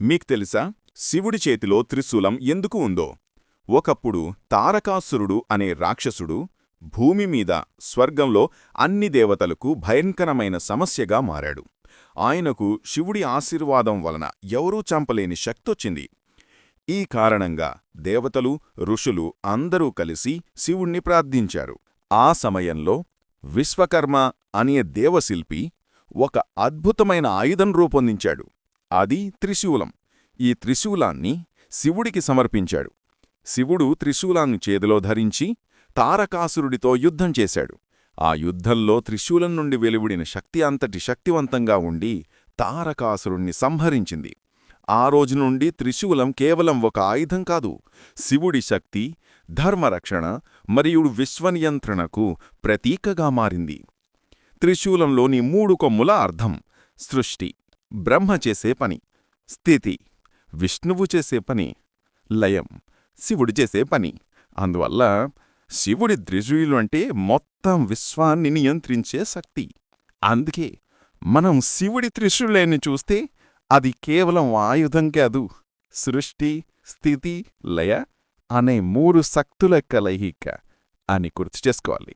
మీకు తెలుసా? శివుడి చేతిలో త్రిశూలం ఎందుకు ఉందో? ఒకప్పుడు తారకాసురుడు అనే రాక్షసుడు భూమి మీద స్వర్గంలో అన్ని దేవతలకు భయంకరమైన సమస్యగా మారాడు. ఆయనకు శివుడి ఆశీర్వాదం వలన ఎవరూ చంపలేని శక్తొచ్చింది. ఈ కారణంగా దేవతలు ఋషులు అందరూ కలిసి శివుణ్ణి ప్రార్థించారు. ఆ సమయంలో విశ్వకర్మ అనే దేవశిల్పి ఒక అద్భుతమైన ఆయుధం రూపొందించాడు. అది త్రిశూలం. ఈ త్రిశూలాన్ని శివుడికి సమర్పించాడు. శివుడు త్రిశూలాన్ని చేతిలో ధరించి తారకాసురుడితో యుద్ధం చేశాడు. ఆ యుద్ధంలో త్రిశూలం నుండి వెలువడిన శక్తి అంతటి శక్తివంతంగా ఉండి తారకాసురుణ్ణి సంహరించింది. ఆ రోజు నుండి త్రిశూలం కేవలం ఒక ఆయుధం కాదు శివుడి శక్తి ధర్మరక్షణ మరియు విశ్వనియంత్రణకు ప్రతీకగా మారింది. త్రిశూలంలోని మూడు కొమ్ముల అర్థం సృష్టి. బ్రహ్మ చేసే పని స్థితి విష్ణువు చేసే పని లయం శివుడు చేసే పని. అందువల్ల శివుడి త్రిశూలు అంటే మొత్తం విశ్వాన్ని నియంత్రించే శక్తి. అందుకే మనం శివుడి త్రిశూలేని చూస్తే అది కేవలం ఆయుధం కాదు. సృష్టి స్థితి లయ అనే మూడు శక్తుల కలయిక అని గుర్తు చేసుకోవాలి.